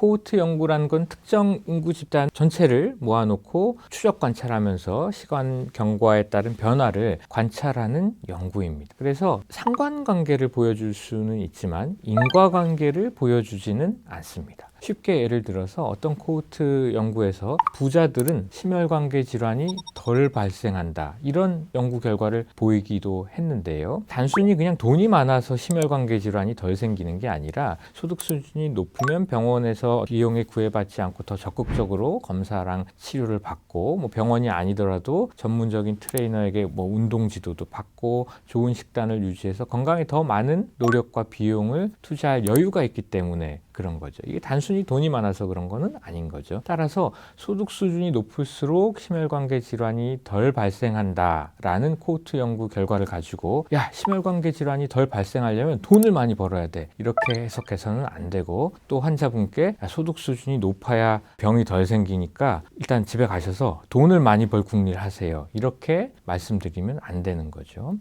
코호트 연구라는 건 특정 인구 집단 전체를 모아놓고 추적 관찰하면서 시간 경과에 따른 변화를 관찰하는 연구입니다. 그래서 상관관계를 보여줄 수는 있지만 인과관계를 보여주지는 않습니다. 쉽게 예를 들어서 어떤 코호트 연구에서 부자들은 심혈관계 질환이 덜 발생한다 이런 연구 결과를 보이기도 했는데요. 단순히 그냥 돈이 많아서 심혈관계 질환이 덜 생기는 게 아니라 소득 수준이 높으면 병원에서 비용에 구애받지 않고 더 적극적으로 검사랑 치료를 받고 뭐 병원이 아니더라도 전문적인 트레이너에게 뭐 운동 지도도 받고 좋은 식단을 유지해서 건강에 더 많은 노력과 비용을 투자할 여유가 있기 때문에 그런 거죠. 이게 단순히 돈이 많아서 그런 거는 아닌 거죠. 따라서 소득 수준이 높을수록 심혈관계 질환이 덜 발생한다라는 코호트 연구 결과를 가지고 야 심혈관계 질환이 덜 발생하려면 돈을 많이 벌어야 돼 이렇게 해석해서는 안 되고 또 환자분께 야, 소득 수준이 높아야 병이 덜 생기니까 일단 집에 가셔서 돈을 많이 벌 궁리를 하세요 이렇게 말씀드리면 안 되는 거죠.